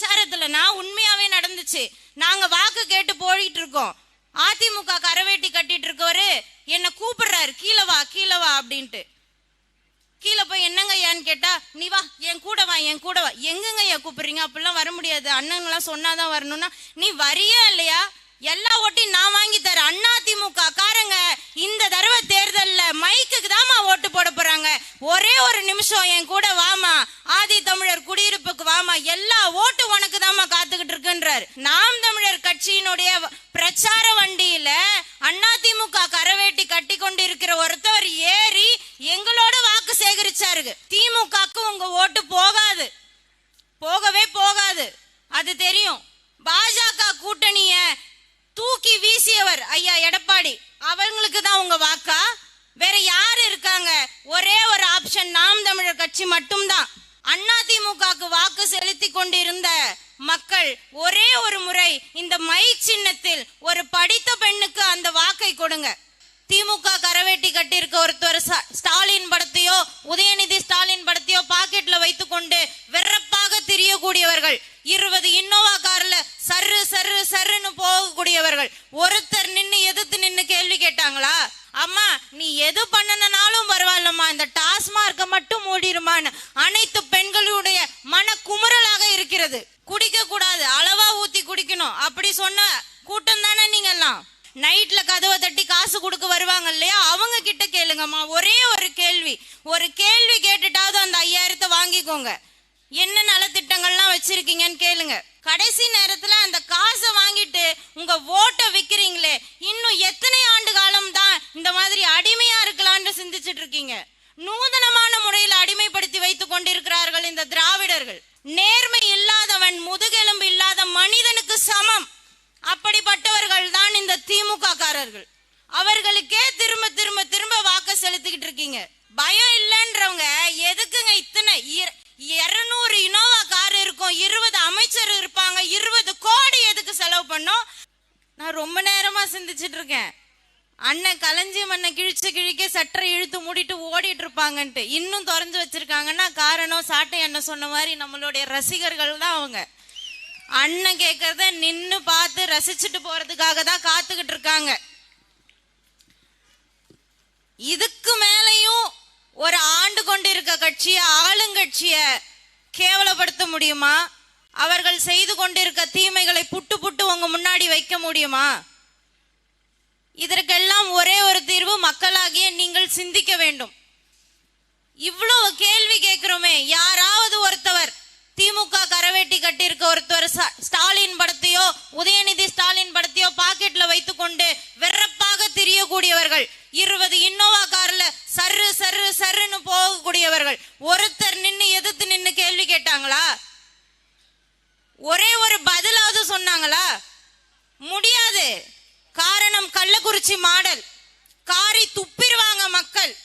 பிரச்சாரத்துல நான் உண்மையாவே நடந்துச்சு. நாங்க வாக்கு கேட்டு போயிட்டு இருக்கோம் அதிமுக கரவேட்டி கட்டிட்டு இருக்கவரு என்ன கூப்பிடுறாரு கீழே வா கீழே வா அப்படின்ட்டு. கீழே போய் என்னங்க ஏன்னு கேட்டா நீ வா என் கூட வா என் கூட வா. எங்கங்க ஏன் கூப்பிடுறீங்க? அப்படிலாம் வர முடியாது. அண்ணங்களாம் சொன்னாதான் வரணும்னா நீ வரியா இல்லையா? எல்லா ஓட்டையும் நான் வாங்கி தரேன். அண்ணா திமுக காரங்க இந்த தடவை தேர்தல்ல மைக்குக்கு தாமா ஓட்டு போட போறாங்க. ஒரே ஒரு நிமிஷம் என் கூட வாமா ஆதி தமிழர் குடியிருப்புக்கு வாமா எல்லா ஓட்டு உனக்கு தாமா காத்துக்கிட்டு இருக்குன்றாரு. நாம் தமிழர் கட்சியினுடைய பிரச்சார வண்டியில அண்ணா திமுக கரவேட்டி கட்டி கொண்டிருக்கிற ஒருத்தவர் ஏறி எங்களோட வாக்கு சேகரிச்சாரு திமுகக்கு உங்க ஓட்டு போகாது. போகவே போகாது. அது தெரியும். பாஜக கூட்டணிய தூக்கி வீசியவர் ஐயா எடப்பாடி. அவங்களுக்கு தான் உங்க வாக்கா? வேற யார் இருக்காங்க? ஒரே ஒரு ஆப்ஷன் நாம் தமிழர் கட்சி மட்டும்தான். அண்ணா வாக்கு செலுத்தி கொண்டிருந்த மக்கள் ஒரே ஒரு முறை இந்த மை சின்னத்தில் ஒரு படித்த பெண்ணுக்கு அந்த வாக்கை கொடுங்க. திமுக கரவேட்டி கட்டியிருக்க ஒருத்தர் ஸ்டாலின் படத்தையோ உதயநிதி ஸ்டாலின் படத்தையோ பாக்கெட்ல வைத்துக்கொண்டு வெறப்பாக திரியக்கூடியவர்கள். இருபது இன்னோவா கார்ல சர்ரு சர்ரு சர்ருன்னு போகக்கூடியவர்கள். ஒருத்தர் நின்று எதிர்த்து நின்று கேள்வி கேட்டாங்களா? அம்மா நீ எது பண்ணனாலும் பரவாயில்லம்மா. இந்த டாஸ்மார்க்க மட்டும் மூடிருமான்னு. அனைத்து பெண்களுடைய மன குமுறலாக இருக்கிறது. குடிக்க கூடாது அளவா ஊத்தி குடிக்கணும். அப்படி சொன்ன கூட்டம் தானே நீங்க எல்லாம் நைட்ல கதவை தட்டி காசு கொடுக்க வருவாங்க இல்லையா? அவங்க கிட்ட கேளுங்கம்மா. ஒரே ஒரு கேள்வி. ஒரு கேள்வி கேட்டுட்டாவது அந்த ஐயாயிரத்தை வாங்கிக்கோங்க. என்ன நலத்திட்டங்கள்லாம் வச்சிருக்கீங்கன்னு கேளுங்க. கடைசி நேரத்துல அந்த காசை வாங்கிட்டு உங்க ஓட்டை விக்கிறீங்களே இன்னும் எத்தனை ஆண்டு காலம் தான் இந்த மாதிரி அடிமையா இருக்கலாம்னு சிந்திச்சிட்டு இருக்கீங்க. நூதனமான முறையில் அடிமைப்படுத்தி வைத்துக் கொண்டிருக்கிறார்கள் இந்த திராவிடர்கள். நேர்மை இல்லாதவன் முதுகெலும்பு இல்லாத மனிதனுக்கு சமம். அப்படிப்பட்டவர்கள் தான் இந்த திமுக காரர்கள் அவர்களுக்கே திரும்ப திரும்ப திரும்ப வாக்கு செலுத்திக்கிட்டு இருக்கீங்க. பயம் இல்லைன்றவங்க எதுக்குங்க இத்தனை இருநூறு இனோவா கார் இருக்கும். இருபது அமைச்சர் இருப்பாங்க. இருபது கோடி எதுக்கு செலவு பண்ணோம்? நான் ரொம்ப நேரமா சிந்திச்சிட்டு இருக்கேன். அண்ணன் களஞ்சி மண்ணை கிழிச்சு கிழிக்க சட்டரை இழுத்து மூடிட்டு ஓடிட்டு இருப்பாங்கன்ட்டு. இன்னும் திறந்து வச்சிருக்காங்கன்னா காரணம் சாட்டை அண்ணன் சொன்ன மாதிரி நம்மளுடைய ரசிகர்கள் தான் அவங்க. அண்ணன் கேட்கறத நின்று பார்த்து ரசிச்சுட்டு போறதுக்காக தான் காத்துக்கிட்டு இருக்காங்க. இதுக்கு மேலையும் ஒரு ஆண்டு கொண்டிருக்க கட்சியை ஆளுங்கட்சிய கேவலப்படுத்த முடியுமா? அவர்கள் செய்து கொண்டிருக்க தீமைகளை புட்டு புட்டு உங்க முன்னாடி வைக்க முடியுமா? இதற்கெல்லாம் ஒரே ஒரு தீர்வு மக்களாகிய நீங்கள் சிந்திக்க வேண்டும். இவ்வளவு கேள்வி கேட்கிறோமே யாராவது ஒருத்தவர் திமுக கரவேட்டி கட்டியிருக்க ஒருத்தர் ஸ்டாலின் படத்தையோ உதயநிதி ஸ்டாலின் படத்தையோ பாக்கெட்ல வைத்துக்கொண்டு வெறப்பாக திரியக்கூடியவர்கள் இருபது இன்னோவா கார்ல சர்ரு சர்ரு சர்ருன்னு போகக்கூடியவர்கள். ஒருத்தர் நின்று எதிர்த்து நின்று கேள்வி கேட்டாங்களா? ஒரே ஒரு பதிலாவது சொன்னாங்களா? முடியாது. காரணம் கள்ளக்குறிச்சி மாடல். காரி துப்பிடுவாங்க மக்கள்.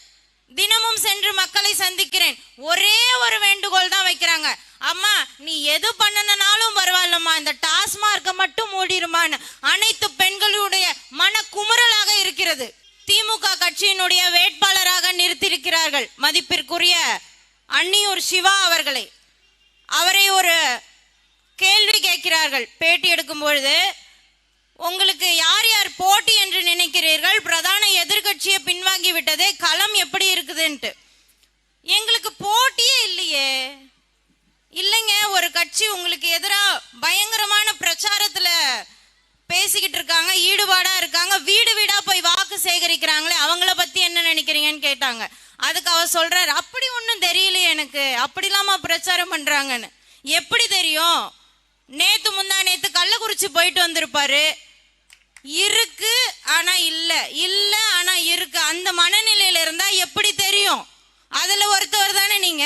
தினமும் சென்று மக்களை சந்திக்கிறேன். ஒரே ஒரு வேண்டுகோள் தான் வைக்கிறாங்க. அம்மா நீ எது பண்ணனாலும் பரவாயில்லம்மா. இந்த டாஸ்மார்க்கை மட்டும் மூடிருமான்னு அனைத்து பெண்களுடைய மன குமுறலாக இருக்கிறது. திமுக கட்சியினுடைய வேட்பாளராக நிறுத்தியிருக்கிறார்கள். மதிப்பிற்குரிய அன்னியூர் சிவா அவர்களை. அவரை ஒரு கேள்வி கேட்கிறார்கள். பேட்டி எடுக்கும் பொழுது உங்களுக்கு யார் யார் போட்டி என்று நினைக்கிறீர்கள்? பிரதான எதிர்க்கட்சியை பின்வாங்கி விட்டதே. களம் எப்படி இருக்குதுன்ட்டு. எங்களுக்கு போட்டியே இல்லையே. இல்லைங்க ஒரு கட்சி உங்களுக்கு எதிராக பயங்கரமான பிரச்சாரத்தில் பேசிக்கிட்டு இருக்காங்க ஈடுபாடாக இருக்காங்க வீடு வீடாக சேகரிக்கிறாங்களே அவங்கள பத்தி என்ன நினைக்கிறீங்கன்னு கேட்டாங்க. அதுக்கு அவர் சொல்றாரு அப்படி ஒன்றும் தெரியலையே எனக்கு. அப்படிலாமா பிரச்சாரம் பண்றாங்கன்னு. எப்படி தெரியும்? நேத்து முந்தா நேத்து கள்ளக்குறிச்சி போயிட்டு வந்திருப்பாரு. இருக்கு ஆனா இல்ல. இல்ல ஆனா இருக்கு. அந்த மனநிலையில இருந்தா எப்படி தெரியும்? அதுல ஒருத்தவர் தானே நீங்க?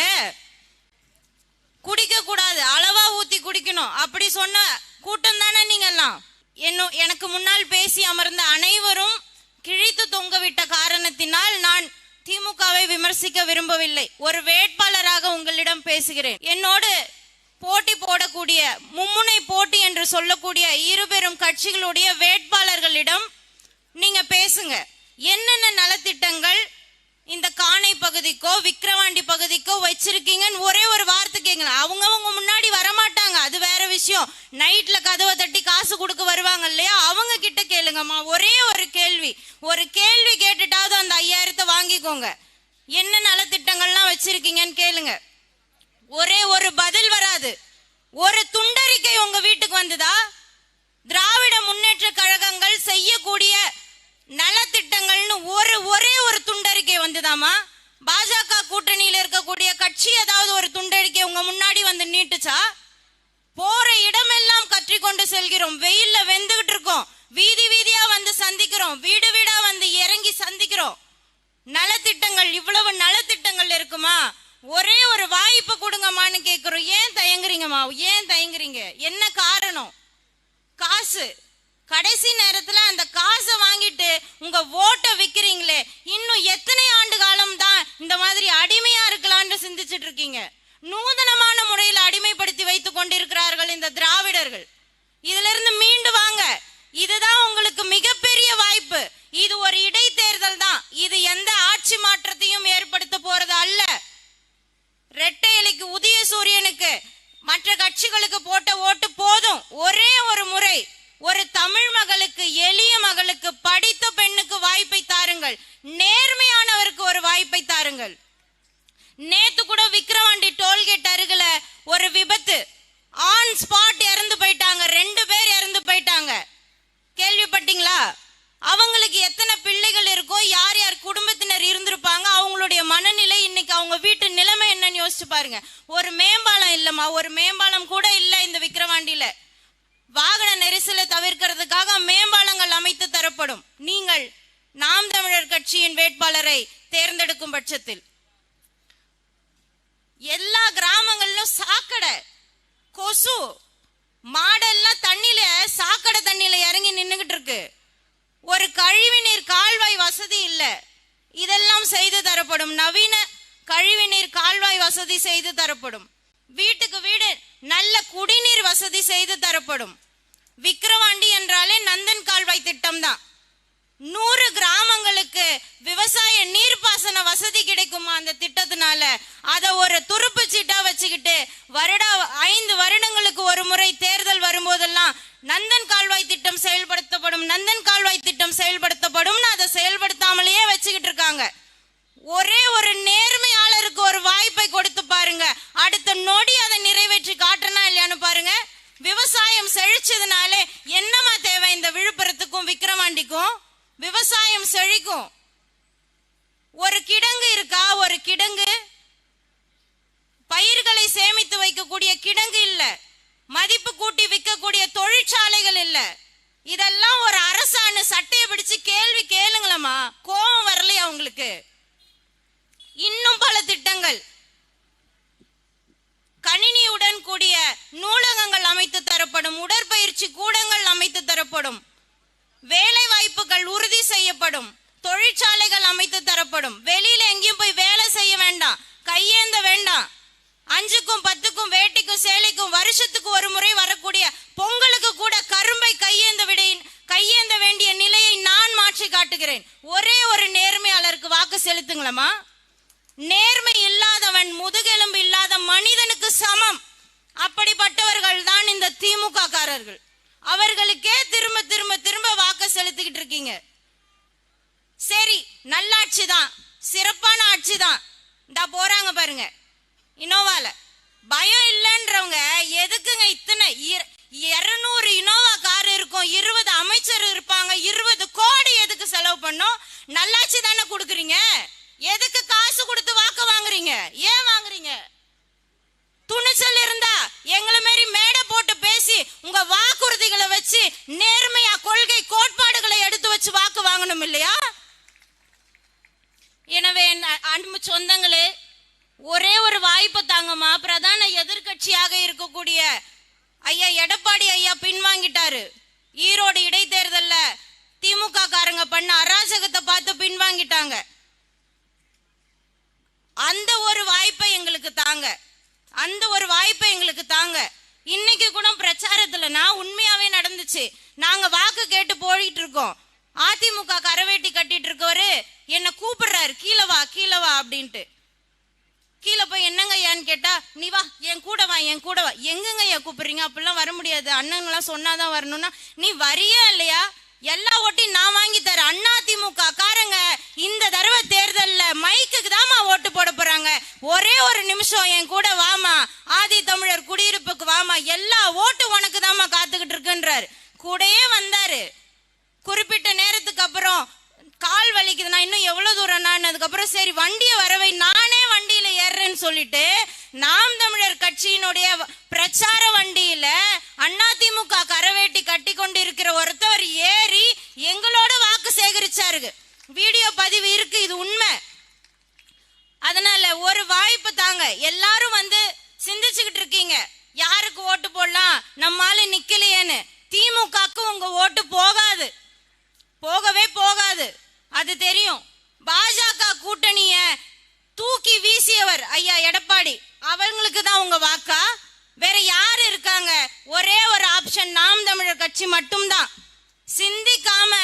குடிக்க கூடாது அளவா ஊத்தி குடிக்கணும். அப்படி சொன்ன கூட்டம் தானே நீங்க எல்லாம் என்ன எனக்கு முன்னால் பேசி அமர்ந்த அனைவரும் கிழித்து தொங்கவிட்ட காரணத்தினால் நான் திமுகவை விமர்சிக்க விரும்பவில்லை. ஒரு வேட்பாளராக உங்களிடம் பேசுகிறேன். என்னோடு போட்டி போடக்கூடிய மும்முனை போட்டி என்று சொல்லக்கூடிய இருபெரும் கட்சிகளுடைய வேட்பாளர்களிடம் நீங்க பேசுங்க. என்னென்ன நலத்திட்டங்கள் இந்த காணை பகுதிக்கோ விக்கிரவாண்டி பகுதிக்கோ வச்சிருக்கீங்கன்னு ஒரே ஒரு வார்த்தை கேட்கலாம் அவங்க அவங்க முன்னாடி வரமாட்டாங்க. அது வேற விஷயம். நைட்ல கதவை தட்டி காசு கொடுக்க வருவாங்க இல்லையா? அவங்க கிட்ட கேளுங்கம்மா. ஒரே ஒரு கேள்வி. ஒரு கேள்வி கேட்டுட்டாவது அந்த ஐயாயிரத்தை வாங்கிக்கோங்க. என்ன நலத்திட்டங்கள்லாம் வச்சிருக்கீங்கன்னு கேளுங்க. ஒரே ஒரு பதில் வராது. ஒரு துண்டறிக்கை உங்க வீட்டுக்கு வந்ததா? திராவிட முன்னேற்ற கழகங்கள் செய்யக்கூடிய நல ஒரு ஒரே ஒரு துண்டறிக்கை வந்ததாமா பாஜக கூட்டணியில் இருக்கக்கூடிய கட்சி ஏதாவது ஒரு துண்டறிக்கை உங்க முன்னாடி வந்து நீட்டுச்சா? போற இடமெல்லாம் கற்றிக்கொண்டு செல்கிறோம். வெயில்ல வெந்துகிட்டு இருக்கோம். வீதி வீதியா வந்து சந்திக்கிறோம். வீடு வீடா வந்து இறங்கி சந்திக்கிறோம். நலத்திட்டங்கள் இவ்வளவு நலத்திட்டங்கள் இருக்குமா? ஒரே ஒரு வாய்ப்பு கொடுங்கம்மான்னு கேட்குறோம் ஏன் தயங்குறீங்கம்மா? ஏன் தயங்குறீங்க? என்ன காரணம்? காசு. கடைசி நேரத்துல அந்த காசை வாங்கிட்டு உங்க ஓட்டை விக்கிறீங்களே இன்னும் எத்தனை ஆண்டு காலம் தான் இந்த மாதிரி அடிமையா இருக்கலாம்னு சிந்திச்சுட்டு இருக்கீங்க? நூதனமான முறையில் அடிமைப்படுத்தி வைத்துக் கொண்டிருக்கிறார்கள் இந்த திராவிடர்கள். இதுல இருந்து மீண்டு வாங்க. இதுதான் உங்களுக்கு மிகப்பெரிய வாய்ப்பு. இது ஒரு இடைத்தேர்தல் தான் இது எந்த ஆட்சி மாற்றத்தையும் ஏற்படுத்த போறது அல்ல. ரெட்டை இலைக்கு உதய சூரியனுக்கு மற்ற கட்சிகளுக்கு போட்ட ஓட்டு போதும். ஒரே ஒரு முறை. ஒரு தமிழ் மகளுக்கு எளிய மகளுக்கு படித்த பெண்ணுக்கு வாய்ப்பை தாருங்கள். நேர்மையானவருக்கு ஒரு வாய்ப்பை தாருங்கள். நேத்து கூட விக்ரவாண்டி டோல்கேட் அருகில ஒரு விபத்து. ஆன் ஸ்பாட் இறந்து போயிட்டாங்க. ரெண்டு பேர் இறந்து போயிட்டாங்க. கேள்விப்பட்டீங்களா? அவங்களுக்கு எத்தனை பிள்ளைகள் இருக்கோ யார் யார் குடும்பத்தினர் இருந்திருப்பாங்க அவங்களுடைய மனநிலை இன்னைக்கு அவங்க வீட்டு நிலைமை என்னன்னு யோசிச்சு பாருங்க. ஒரு மேம்பாலம் இல்லம்மா. ஒரு மேம்பாலம் கூட இல்லை இந்த விக்ரவாண்டியில வாகன தவிர்க்கிறதுக்காக மேம்பாலங்கள் அமைத்து தரப்படும். நீங்கள் நாம் தமிழர் கட்சியின் வேட்பாளரை தேர்ந்தெடுக்கும் பட்சத்தில். எல்லா கிராமங்களிலும் சாக்கடை கொசு மாடெல்லாம் தண்ணியில சாக்கடை தண்ணியில இறங்கி நின்னுகிட்டு இருக்கு. ஒரு கழிவுநீர் கால்வாய் வசதி இல்ல. இதெல்லாம் செய்து தரப்படும். நவீன கழிவுநீர் கால்வாய் வசதி செய்து தரப்படும். வீட்டுக்கு வீடு நல்ல குடிநீர் வசதி செய்து தரப்படும். விக்கிரவாண்டி என்றாலே நந்தன் கால்வாய் திட்டம் தான் நூறு கிராமங்களுக்கு விவசாய நீர்ப்பாசன வசதி கிடைக்குமா அந்த திட்டத்தினால? அதை ஒரு துருப்பு சீட்டா வச்சுக்கிட்டு வருட ஐந்து வருடங்களுக்கு ஒரு முறை தேர்தல் வரும்போதெல்லாம் நந்தன் கால்வாய் திட்டம் செயல்படுத்தப்படும் நந்தன் கால்வாய் திட்டம் செயல்படுத்தப்படும் அதை செயல்படுத்தாமலேயே வச்சுக்கிட்டு இருக்காங்க. ஒரே ஒரு நேர்மையாளருக்கு ஒரு வாய்ப்பை கொடுத்து பாருங்க. அடுத்த நொடி அதை நிறைவேற்றி காட்டனா இல்லையான்னு பாருங்க. விவசாயம் செழிச்சதுனாலே என்னமா தேவை? இந்த விழுப்புரத்துக்கும் விக்கிரவாண்டிக்கும் விவசாயம் செழிக்கும். ஒரு கிடங்கு இருக்கா? ஒரு கிடங்கு. பயிர்களை சேமித்து வைக்கக்கூடிய கிடங்கு இல்ல. மதிப்பு கூட்டி விற்கக்கூடிய தொழிற்சாலைகள் இல்ல. இதெல்லாம் ஒரு அரசாணு சட்டையை பிடிச்சு கேள்வி கேளுங்களம்மா. கோபம் வரலையா உங்களுக்கு? இன்னும் பல திட்டங்கள் கணினியுடன் கூடிய நூலகங்கள் அமைத்து தரப்படும் உடற்பயிற்சி கூடங்கள் அமைத்து தரப்படும். வேலை வாய்ப்புகள் உறுதி செய்யப்படும். தொழிற்சாலைகள் அமைத்து தரப்படும். வெளியில எங்கேயும் போய் வேலை செய்ய வேண்டாம். கையேந்த வேண்டாம். அஞ்சுக்கும் பத்துக்கும் வேட்டிக்கும் சேலைக்கும் வருஷத்துக்கு ஒரு முறை வரக்கூடிய பொங்கலுக்கு கூட கரும்பை கையேந்த விட கையேந்த வேண்டிய நிலையை நான் மாற்றி காட்டுகிறேன். ஒரே ஒரு நேர்மையாளருக்கு வாக்கு செலுத்துங்களமா நேர்மை இல்லாதவன் முதுகெலும்பு இல்லாத மனிதனுக்கு சமம். அப்படிப்பட்டவர்கள் தான் இந்த திமுக காரர்கள் அவர்களுக்கே திரும்ப திரும்ப திரும்ப வாக்கு செலுத்திக்கிட்டு இருக்கீங்க. சரி நல்லாட்சி தான் சிறப்பான ஆட்சி தான். இந்தா போறாங்க பாருங்க. இனோவால. பயம் இல்லைன்றவங்க எதுக்குங்க இத்தனை இருநூறு இனோவா கார் இருக்கும் இருபது அமைச்சர் இருப்பாங்க இருபது கோடி எதுக்கு செலவு பண்ணோம்? நல்லாட்சி தானே கொடுக்குறீங்க. எதுக்கு காசு கொடுத்து வாக்கு வாங்குறீங்க? ஏன் வாங்குறீங்க? துணிச்சல் இருந்தா எங்களை மாரி மேடை போட்டு பேசி உங்க வாக்குறுதிகளை வச்சு நேர்மையா கொள்கை கோட்பாடுகளை எடுத்து வச்சு வாக்கு வாங்கணும் இல்லையா? எனவே அன்பு சொந்தங்களே ஒரே ஒரு வாய்ப்பை தாங்கம்மா. பிரதான எதிர்க்கட்சியாக இருக்கக்கூடிய ஐயா எடப்பாடி ஐயா பின்வாங்கிட்டாரு. ஈரோடு இடைத்தேர்தல்ல திமுக காரங்க பண்ண அராஜகத்தை பார்த்து பின்வாங்கிட்டாங்க. அந்த ஒரு வாய்ப்பை எங்களுக்கு தாங்க. அந்த ஒரு வாய்ப்பை எங்களுக்கு தாங்க. இன்னைக்கு கூட பிரச்சாரத்துல நான் உண்மையாவே நடந்துச்சு. நாங்க வாக்கு கேட்டு போயிட்டு இருக்கோம் அதிமுக கரவேட்டி கட்டிட்டு இருக்கவரு என்ன கூப்பிடுறாரு கீழே வா கீழே வா அப்படின்ட்டு. கீழே போய் என்னங்க ஏன்னு கேட்டா நீ வா என் கூட வா என் கூட வா. எங்கங்க ஏன் கூப்பிடுறீங்க? அப்படிலாம் வர முடியாது. அண்ணங்களாம் சொன்னாதான் வரணும்னா நீ வரியா இல்லையா? எல்லா ஓட்டையும் நான் வாங்கி தரேன். அண்ணா திமுக காரங்க இந்த தடவை தேர்தலில் மைக்குக்கு தாமா ஓட்டு போட போறாங்க. ஒரே ஒரு நிமிஷம் என் கூட வாமா ஆதி தமிழர் குடியிருப்புக்கு வாமா எல்லா ஓட்டு உனக்கு தாமா காத்துக்கிட்டு இருக்குன்றாரு. கூடயே வந்தாரு. குறிப்பிட்ட நேரத்துக்கு அப்புறம் கால் வலிக்குது நான் இன்னும் எவ்வளவு தூரம் நான் அதுக்கப்புறம் சரி வண்டியை வரவை. நானே வண்டியில ஏறுறேன்னு சொல்லிட்டு நாம் தமிழர் கட்சியினுடைய பிரச்சார வண்டியில அதிமுக கரவேட்டி கட்டி கொண்டு இருக்கிற ஒருத்தவர் ஏறி எங்களோட வாக்கு சேகரிச்சாருக்கு வீடியோ பதிவு இருக்கு இது உண்மை. அதனால ஒரு வாய்ப்பு தாங்க. எல்லாரும் வந்து சிந்திச்சுக்கிட்டு இருக்கீங்க. யாருக்கு ஓட்டு போடலாம்? நம்மால நிக்கலையேன்னு. திமுகக்கு உங்க ஓட்டு போகாது. போகவே போகாது. அது தெரியும். பாஜக கூட்டணிய தூக்கி வீசியவர் ஐயா எடப்பாடி. அவங்களுக்கு தான் உங்க வாக்கா? வேற யாரு இருக்காங்க? ஒரே ஒரு ஆப்ஷன் நாம் தமிழர் கட்சி மட்டும்தான். சிந்திக்காம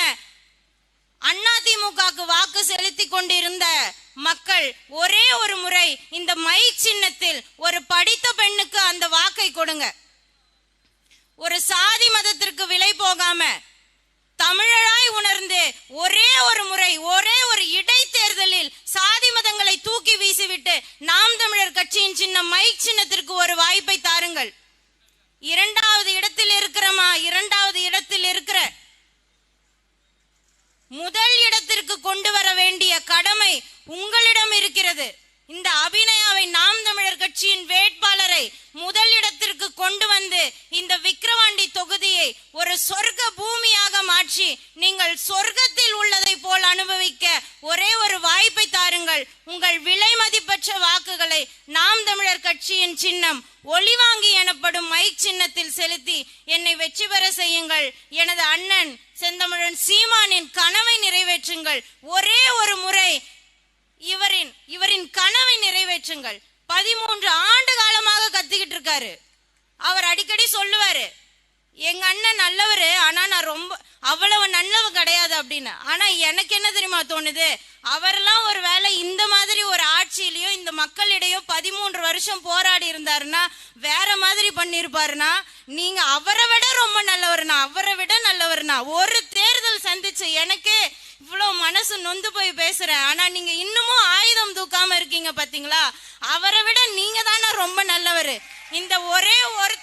அதிமுகக்கு வாக்கு செலுத்தி கொண்டிருந்த மக்கள் ஒரே ஒரு முறை இந்த மை சின்னத்தில் ஒரு படித்த பெண்ணுக்கு அந்த வாக்கை கொடுங்க. ஒரு சாதி மதத்திற்கு விலை போகாம தமிழராய் உணர்ந்து ஒரே ஒரு முறை ஒரே ஒரு இடைத்தேர்தலில் சாதி மதங்களை தூக்கி வீசிவிட்டு நாம் தமிழர் கட்சியின் சின்னம் மைக் சின்னத்திற்கு ஒரு வாய்ப்பை தாருங்கள். இரண்டாவது இடத்தில் இருக்கிறமா? இரண்டாவது இடத்தில் இருக்கிற முதல் இடத்திற்கு கொண்டு வர வேண்டிய கடமை உங்களிடம் இருக்கிறது. இந்த அபிநயாவை நாம் தமிழர் கட்சியின் வேட்பாளரை முதல் இடத்திற்கு கொண்டு வந்து இந்த விக்கிரவாண்டி தொகுதியை ஒரு சொர்க்க பூமியாக மாற்றி நீங்கள் சொர்க்கத்தில் உள்ளதை போல் அனுபவிக்க ஒரே ஒரு வாய்ப்பை தாருங்கள். உங்கள் விலை மதிப்பற்ற வாக்குகளை நாம் தமிழர் கட்சியின் சின்னம் ஒளிவாங்கி எனப்படும் மைக் சின்னத்தில் செலுத்தி என்னை வெற்றி பெற செய்யுங்கள். எனது அண்ணன் செந்தமிழன் சீமானின் கனவை நிறைவேற்றுங்கள். ஒரே ஒரு முறை இவரின் இவரின் கனவை நிறைவேற்றுங்கள். பதிமூன்று ஆண்டு காலமாக கத்திக்கிட்டு இருக்காரு அவர் அடிக்கடி சொல்லுவாரு எங்க அண்ணன் நல்லவரு ஆனா நான் ரொம்ப அவ்வளவு நல்லவ கிடையாது அப்படின்னு. ஆனா எனக்கு என்ன தெரியுமா தோணுது? அவரெல்லாம் ஒரு வேளை இந்த மாதிரி ஒரு ஆட்சியிலயோ இந்த மக்களிடையோ பதிமூன்று வருஷம் போராடி இருந்தாருன்னா வேற மாதிரி பண்ணிருப்பாருன்னா நீங்க அவரை விட ரொம்ப நல்லவர்னா அவரை விட நல்லவர்னா ஒரு தேர்தல் சந்திச்ச எனக்கு இவ்வளவு மனசு நொந்து போய் பேசுறேன். ஆனா நீங்க இன்னமும் ஆயுதம் தூக்காம இருக்கீங்க பாத்தீங்களா? அவரை விட நீங்க தானே ரொம்ப நல்லவரு. இந்த ஒரே ஒரு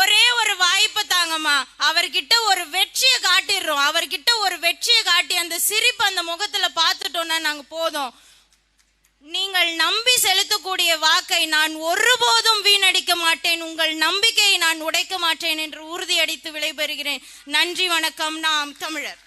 ஒரே ஒரு வாய்ப்பை தாங்கம்மா. அவர்கிட்ட ஒரு வெற்றியை காட்டிடுறோம். அவர்கிட்ட ஒரு வெற்றியை காட்டி அந்த சிரிப்பு அந்த முகத்துல பார்த்துட்டோம்னா நாங்க போதும். நீங்கள் நம்பி செலுத்தக்கூடிய வாக்கை நான் ஒருபோதும் வீணடிக்க மாட்டேன். உங்கள் நம்பிக்கையை நான் உடைக்க மாட்டேன் என்று உறுதியடித்து விடைபெறுகிறேன். நன்றி வணக்கம். நாம் தமிழர்.